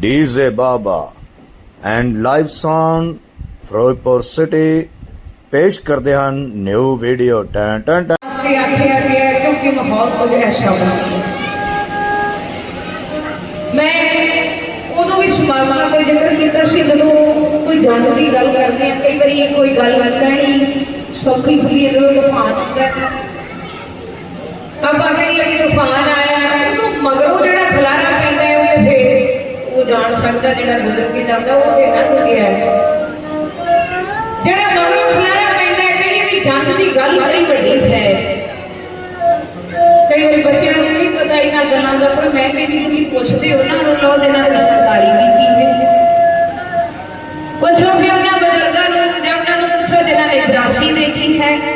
DJ Baba and live song Firozpur city ਪੇਸ਼ ਕਰਦੇ ਹਨ ਨਿਊ ਵੀਡੀਓ ਟੈਂ ਟੈਂ ਟੈਂ ਤੇ ਆਖਿਆ ਗਿਆ ਕਿਉਂਕਿ ਮਾਹੌਲ ਕੁਝ ਐਸਾ ਬਣ ਗਿਆ ਸੀ। ਮੈਂ ਉਦੋਂ ਵੀ ਸਮਾਗਮਾਂ ਤੇ ਜ਼ਿਕਰ ਕੀਤਾ ਸੀ, ਜਦੋਂ ਕੋਈ ਜੰਗ ਦੀ ਗੱਲ ਕਰਦੇ ਆ, ਕਈ ਵਾਰੀ ਕੋਈ ਗੱਲ ਕਹਿਣੀ ਸੌਖੀ ਹੁੰਦੀ ਹੈ ਜਦੋਂ ਤੂਫਾਨ ਆਉਂਦਾ ਹੈ। ਆਪਾਂ ਕਹੀਏ ਕਿ ਤੂਫਾਨ ਆਇਆ ਉਹ ਜਾਣ ਜਿਹੜਾ ਗੁਜ਼ਰ ਕੇ ਜਾਂਦਾ, ਉਹ ਤੇ ਲੰਘ ਗਿਆ ਹੈ। ਜਿਹੜਾ ਮਗਰੋਂ ਖਲਾਰਾ ਪੈਂਦਾ ਹੈ, ਕਈ ਵੀ ਜੰਗ ਦੀ ਗੱਲ ਬੜੀ ਵੱਡੀ ਹੈ। ਕਈ ਵਾਰੀ ਬੱਚਿਆਂ ਨੂੰ ਨਹੀਂ ਪਤਾ ਇਹਨਾਂ ਗੱਲਾਂ ਦਾ, ਪਰ ਮੈਂ ਵੀ ਨਹੀਂ ਕੋਈ ਪੁੱਛਦੇ, ਉਹਨਾਂ ਨੂੰ ਲੋ ਦੇ ਨਾਲ ਸਰਕਾਰੀ ਵੀ ਕੀ ਹੈ। ਪੁੱਛੋ ਫਿਰ ਉਹਨਾਂ ਬਜ਼ੁਰਗਾਂ ਨੂੰ, ਜਾਂ ਉਹਨਾਂ ਨੂੰ ਪੁੱਛੋ ਜਿਹਨਾਂ ਨੇ ਦਰਾਸੀ ਦੇਖੀ ਹੈ।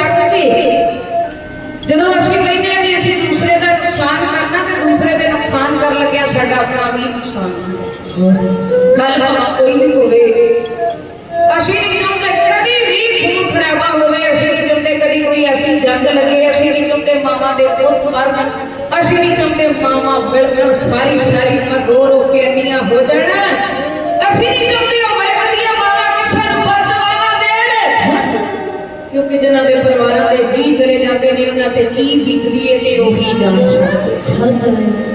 ਸਾਡਾ ਆਪਣਾ ਵੀ ਨੁਕਸਾਨ ਹੁੰਦਾ ਗੱਲ ਭਾਵੇਂ ਕੋਈ ਵੀ ਹੋਵੇ ਅਸੀਂ ਨਹੀਂ ਚਾਹੁੰਦੇ ਕਦੀ ਵੀ ਖੂਨ ਖਰਾਬਾ ਹੋਵੇ ਅਸੀਂ ਨਹੀਂ ਚਾਹੁੰਦੇ ਕਦੀ ਕੋਈ ਐਸੀ ਜੰਗ ਲੱਗੇ ਅਸੀਂ ਨਹੀਂ ਚਾਹੁੰਦੇ ਮਾਮਾ ਦੇ ਪੁੱਤ ਮਰਨ ਅਸੀਂ ਨਹੀਂ ਚਾਹੁੰਦੇ ਮਾਮਾ ਬਿਲਕੁਲ ਸਾਰੀ ਸਾਰੀ ਉਮਰ ਰੋ ਰੋ ਕੇ ਅੰਨੀਆਂ ਹੋ ਜਾਣ ਅਸੀਂ ਨਹੀਂ ਚਾਹੁੰਦੇ ਉਹ ਬੜੇ ਵਧੀਆ ਮਾਵਾ ਕਿਸੇ ਨੂੰ ਬਦਦੁਆਵਾਂ ਦੇਣ ਕਿਉਂਕਿ ਜਿਨ੍ਹਾਂ ਦੇ ਪਰਿਵਾਰਾਂ ਦੇ ਜੀ ਚਲੇ ਜਾਂਦੇ ਨੇ ਉਹਨਾਂ ਤੇ ਕੀ ਬੀਤਦੀ ਹੈ ਤੇ ਉਹੀ ਜਾਣ ਸਕਦੇ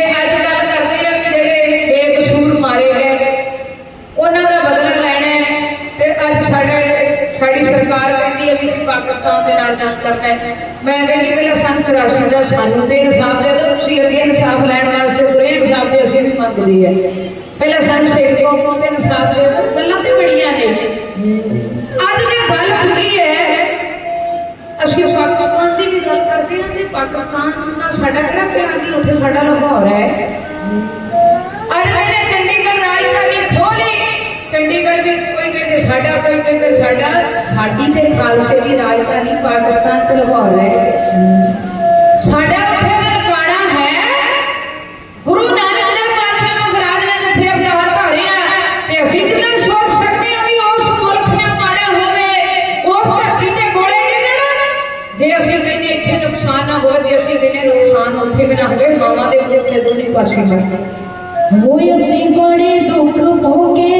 ਅਸੀਂ ਦੇ ਨਾਲ ਜੰਗ ਕਰਨਾ ਹੈ। ਮੈਂ ਕਹਿੰਦੀ ਪਹਿਲਾਂ ਸਾਨੂੰ 84 ਦਾ ਸਾਨੂੰ ਤੇ ਇਨਸਾਫ ਦੇ ਦਿਓ। ਤੁਸੀਂ ਅੱਗੇ ਇਨਸਾਫ ਲੈਣ ਵਾਸਤੇ ਤੁਰੇ ਇਨਸਾਫ ਦੇ ਅਸੀਂ ਵੀ ਮੰਗਦੇ ਆ ਪਹਿਲਾਂ ਸਾਨੂੰ ਸਿੱਖ ਕੌਮ ਦੇ ਇਨਸਾਫ ਦੇ ਦਿਓ। ਗੱਲਾਂ ਤੇ ਬੜੀਆਂ ਨੇ। ਅੱਜ ਦੀ ਗੱਲ ਹੁੰਦੀ ਹੈ। ਅਸੀਂ ਪਾਕਿਸਤਾਨ ਦੀ ਵੀ ਗੱਲ ਕਰਦੇ ਹਾਂ ਤੇ ਪਾਕਿਸਤਾਨ ਨਾਲ ਸਾਡਾ ਕਿਹੜਾ ਪਿਆਰ ਨਹੀਂ ਉੱਥੇ ਸਾਡਾ ਲਾਹੌਰ ਹੈ। ਸਾਡਾ ਕੋਈ ਕਹਿੰਦੇ ਸਾਡਾ ਸਾਡੀ ਤੇ ਖਾਲਸੇ ਦੀ ਰਾਜਧਾਨੀ ਪਾਕਿਸਤਾਨ ਤੇ ਲਾਹੌਰ ਹੈ ਸਾਡਾ ਉੱਥੇ ਨਨਕਾਣਾ ਹੈ ਗੁਰੂ ਨਾਨਕ ਦੇਵ ਪਾਤਸ਼ਾਹ ਮਹਾਰਾਜ ਨੇ ਜਿੱਥੇ ਅਵਤਾਰ ਧਾਰਿਆ ਤੇ ਅਸੀਂ ਕਿਦਾਂ ਸੋਚ ਸਕਦੇ ਹਾਂ ਵੀ ਉਸ ਮੁਲਕ ਨੇ ਮਾੜਾ ਹੋਵੇ ਉਸ ਧਰਤੀ ਤੇ ਗੋਲੇ ਡਿੱਗਣ ਜੇ ਅਸੀਂ ਕਹਿੰਦੇ ਇੱਥੇ ਨੁਕਸਾਨ ਨਾ ਹੋਵੇ ਜੇ ਅਸੀਂ ਕਹਿੰਦੇ ਨੁਕਸਾਨ ਉੱਥੇ ਵੀ ਨਾ ਹੋਵੇ ਮਾਮਾ ਦੇ ਉੱਤੇ ਤੇ ਦੋਨੇ ਪਾਸੇ ਮਰ ਹੋਏ ਅਸੀਂ ਬੜੇ ਦੁੱਖ ਭੋਗੇ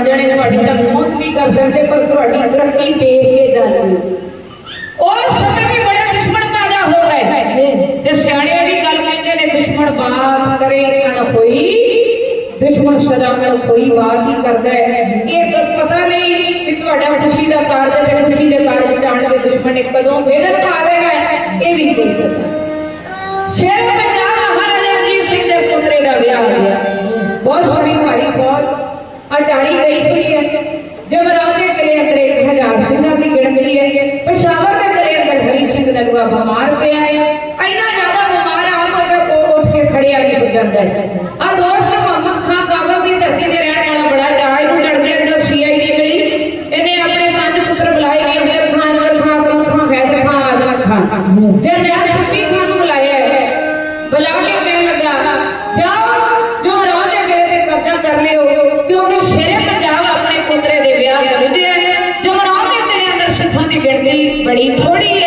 ਬਣ ਜਾਣੇ ਤੁਹਾਡੀ ਤਾਂ ਵੀ ਕਰ ਸਕਦੇ, ਪਰ ਤੁਹਾਡੀ ਤਰੱਕੀ ਦੇਖ ਕੇ ਜਾਣਗੇ ਉਹ ਸਮੇਂ ਵੀ ਬੜੇ ਦੁਸ਼ਮਣ ਪੈਦਾ ਹੋ ਗਏ ਤੇ ਸਿਆਣੇ ਵੀ ਗੱਲ ਕਹਿੰਦੇ ਨੇ, ਦੁਸ਼ਮਣ ਬਾਤ ਕਰੇ ਨਾ ਕੋਈ ਦੁਸ਼ਮਣ ਸਦਾ ਨਾਲ ਕੋਈ ਬਾਤ ਹੀ ਕਰਦਾ ਹੈ। ਇਹ ਪਤਾ ਨਹੀਂ ਕਿ ਤੁਹਾਡਾ ਖੁਸ਼ੀ ਦਾ ਕਾਰਜ ਹੈ ਖੁਸ਼ੀ ਦੇ ਕਾਰਜ ਜਾਣ ਕੇ ਦੁਸ਼ਮਣ ਨੇ ਕਦੋਂ ਵਿਗਨ ਪਾ ਦੇਗਾ ਇਹ ਵੀ ਕੋਈ ਸ਼ੇਰ ਪੰਜਾਬ ਮਹਾਰਾਜਾ ਰਣਜੀਤ ਸਿੰਘ ਦੇ ਪੁੱਤਰੇ ਦਾ ਵਿਆਹ ਹੋ ਗਿਆ। ਬਹੁਤ ਸਾਰੀ ਭਾਰੀ ਬਹੁਤ ਅਟਾਰੀ ਗਈ ਹੋਈ ਹੈ ਜਮਰਾਉ ਦੇ ਕਿਲੇ ਅੰਦਰ ਇੱਕ ਹਜ਼ਾਰ ਸਿੰਘਾਂ ਦੀ ਗਿਣਤੀ ਹੈ ਪਸ਼ਾਵਰ ਦੇ ਕਿਲੇ ਅੰਦਰ ਹਰੀ ਸਿੰਘ ਨਲੂਆ ਬਿਮਾਰ ਪਿਆ ਹੈ ਇੰਨਾ ਜ਼ਿਆਦਾ ਬਿਮਾਰ ਆ ਮਗਰ ਕੋ ਉੱਠ ਕੇ ਖੜਿਆ ਨਹੀਂ ਹੋ ਜਾਂਦਾ ਹੈ ਆ ਦੋਸਤ थोड़ी